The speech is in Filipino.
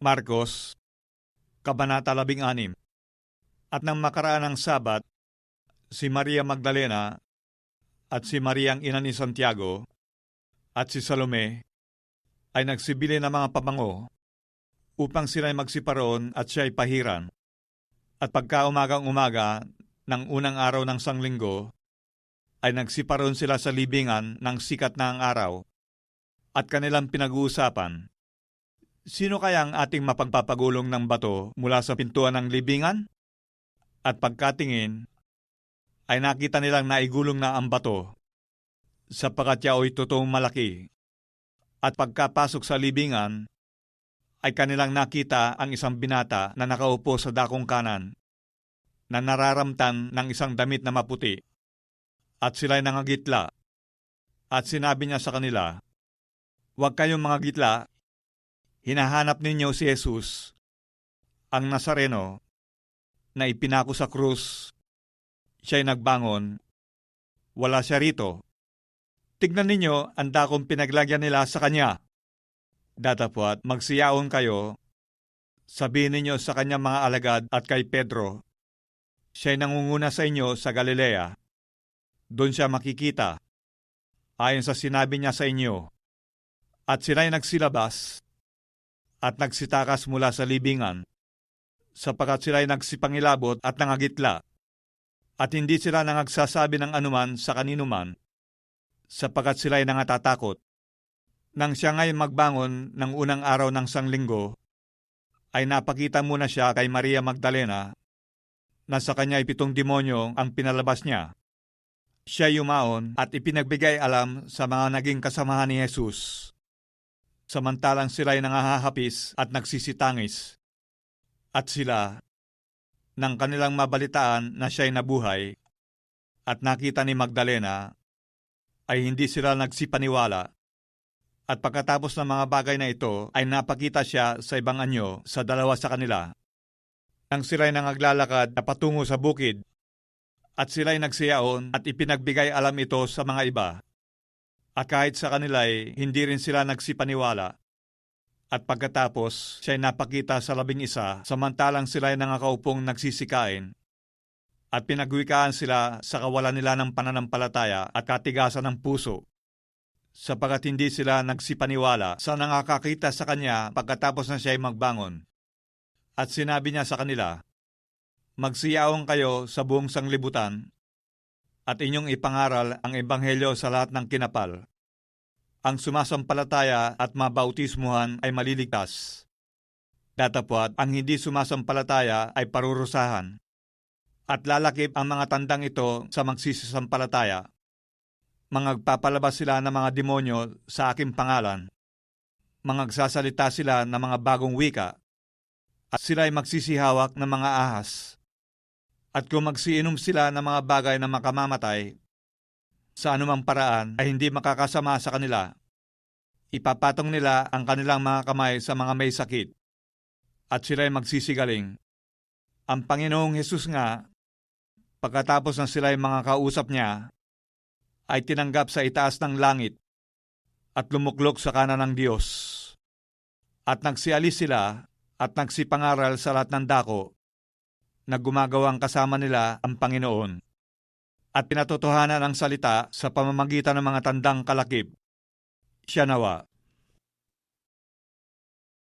Marcos, Kabanata 16 At nang makaraan ng Sabat, si Maria Magdalena at si Mariang ina ni Santiago at si Salome ay nagsibili ng mga pabango upang sila'y magsiparoon at siya'y pahiran. At pagka umagang umaga ng unang araw ng sanglinggo, ay nagsiparoon sila sa libingan ng sikat na ang araw at kanilang pinag-uusapan, Sino kaya ang ating mapagpapagulong ng bato mula sa pintuan ng libingan? At pagkatingin, ay nakita nilang naigulong na ang bato sapagkat yao'y totoong malaki. At pagkapasok sa libingan, ay kanilang nakita ang isang binata na nakaupo sa dakong kanan na nararamtan ng isang damit na maputi at sila'y nangagitla. At sinabi niya sa kanila, Huwag kayong mga gitla, hinahanap ninyo si Jesus, ang Nazareno, na ipinako sa krus. Siya'y nagbangon, wala siya rito. Tignan ninyo ang dakong pinaglagyan nila sa kanya. Datapwat magsiyaon kayo, sabihin ninyo sa kanyang mga alagad at kay Pedro, siya'y nangunguna sa inyo sa Galilea. Doon siya makikita, ayon sa sinabi niya sa inyo. At sila'y nagsilabas at nagsitakas mula sa libingan, sapagkat sila'y nagsipangilabot at nangagitla, at hindi sila nangagsasabi ng anuman sa kaninuman, sapagkat sila'y nangatatakot. Nang siya ngay magbangon ng unang araw ng sanglinggo, ay napakita muna siya kay Maria Magdalena na sa kanya pitong demonyo ang pinalabas niya. Siya yumaon at ipinagbigay alam sa mga naging kasamahan ni Jesus samantalang sila'y nangahahapis at nagsisitangis. At sila, nang kanilang mabalitaan na siya'y nabuhay, at nakita ni Magdalena, ay hindi sila nagsipaniwala. At pagkatapos ng mga bagay na ito, ay napakita siya sa ibang anyo sa dalawa sa kanila. Nang sila'y nangaglalakad na patungo sa bukid, at sila'y nagsiyaon at ipinagbigay alam ito sa mga iba at kahit sa kanila ay hindi rin sila nagsipaniwala. At pagkatapos, siya'y napakita sa labing isa, samantalang sila ay nangakaupong nagsisikain. At pinagwikaan sila sa kawalan nila ng pananampalataya at katigasan ng puso. Sapagat hindi sila nagsipaniwala sa nangakakita sa kanya pagkatapos na siya'y magbangon. At sinabi niya sa kanila, Magsiyaong kayo sa buong sanglibutan at inyong ipangaral ang ebanghelyo sa lahat ng kinapal. Ang sumasampalataya at mabautismuhan ay maliligtas. Datapwat ang hindi sumasampalataya ay parurusahan. At lalakip ang mga tandang ito sa magsisisampalataya. Mangagpapalabas sila ng mga demonyo sa aking pangalan. Mangagsasalita sila ng mga bagong wika. At sila ay magsisihawak ng mga ahas at kung magsiinom sila ng mga bagay na makamamatay, sa anumang paraan ay hindi makakasama sa kanila. Ipapatong nila ang kanilang mga kamay sa mga may sakit, at sila ay magsisigaling. Ang Panginoong Hesus nga, pagkatapos ng sila ay mga kausap niya, ay tinanggap sa itaas ng langit at lumuklok sa kanan ng Diyos. At nagsialis sila at nagsipangaral sa lahat ng dako na gumagawang kasama nila ang Panginoon at pinatotohanan ang salita sa pamamagitan ng mga tandang kalakip. Siya nawa.